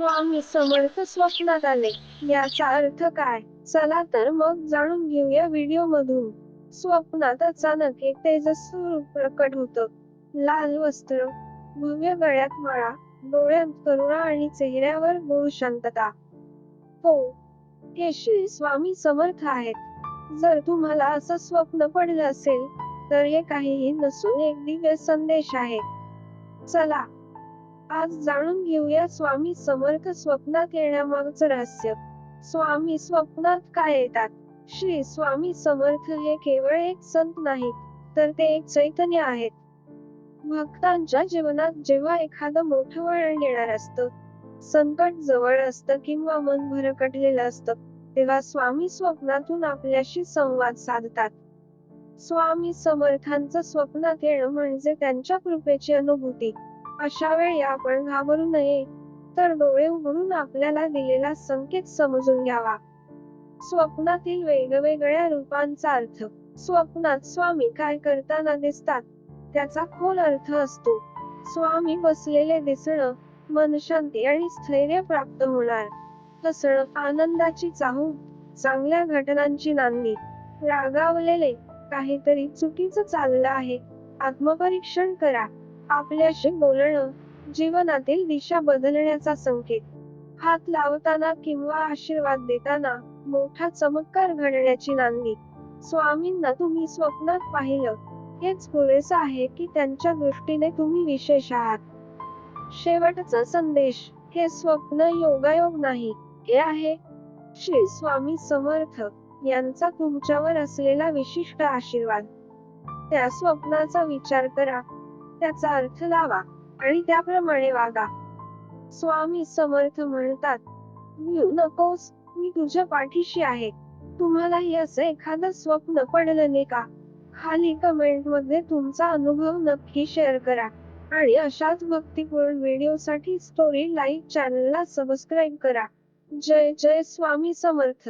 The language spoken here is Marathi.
स्वामी समर्थ स्वप्नात आले. याचा अर्थ काय? चला तर मग जाणून घेऊया व्हिडिओ मधून स्वप्नात अचानक एक तेजस्वी रूप प्रकट होत. लाल वस्त्र भव्य गळ्यात माळा डोळ्यात करुणा आणि चेहऱ्यावर मूळ शांतता. हो हे श्री स्वामी समर्थ आहेत. जर तुम्हाला असं स्वप्न पडलं असेल तर हे काहीही नसून एक दिव्य संदेश आहे. चला आज जाणून घेऊया स्वामी समर्थ स्वप्नात येण्यामागचं रहस्य. स्वामी स्वप्नात काय येतात? श्री स्वामी समर्थ हे केवळ एक संत नाहीत तर ते एक चैतन्य आहेत. भक्तांच्या जीवनात जेव्हा एखादं मोठं वळण येणार असतं संकट जवळ असतं किंवा मन भरकटलेलं असतं तेव्हा स्वामी स्वप्नातून आपल्याशी संवाद साधतात. स्वामी समर्थांचं स्वप्नात येणं म्हणजे त्यांच्या कृपेची अनुभूती. अशा वेळी आपण घाबरू नये. तर डोळे उघडून आपल्याला दिलेला संकेत समजून घ्यावा. स्वप्नातील वेगवेगळ्या रूपांचा अर्थ. स्वप्नात स्वामी काय करताना दिसतात त्याचा खोल अर्थ असतो. स्वामी बसलेले दिसणं मन शांती आणि स्थैर्य प्राप्त होणार. हसणं आनंदाची चाहू चांगल्या घटनांची नांदी. रागावलेले काहीतरी चुकीचं चाललं आहे. आत्मपरीक्षण करा. आपल्याशी बोलणं जीवनातील दिशा बदलण्याचा संकेत. हात लावताना किंवा आशीर्वाद देताना मोठा चमत्कार घडण्याची नांदी. स्वामींना तुम्ही स्वप्नात पाहिलं. हेच पुरेसं आहे की त्यांच्या दृष्टीने तुम्ही विशेष आहात. शेवटचा संदेश हे स्वप्न योगायोग नाही हे आहे. श्री स्वामी समर्थ यांचा तुमच्यावर असलेला विशिष्ट आशीर्वाद. त्या स्वप्नाचा विचार करा. त्याचा अर्थ लावा आणि त्याप्रमाणे वागा. स्वामी समर्थ म्हणतात "भिऊ नकोस मी तुझ्या पाठीशी आहे. तुम्हालाही असं एखादं स्वप्न पडलं नाही का? खाली कमेंटमध्ये तुमचा अनुभव नक्की शेअर करा. आणि अशाच भक्तिपूर्ण व्हिडिओसाठी स्टोरी लाईव्ह चॅनलला सबस्क्राईब करा. जय जय स्वामी समर्थ.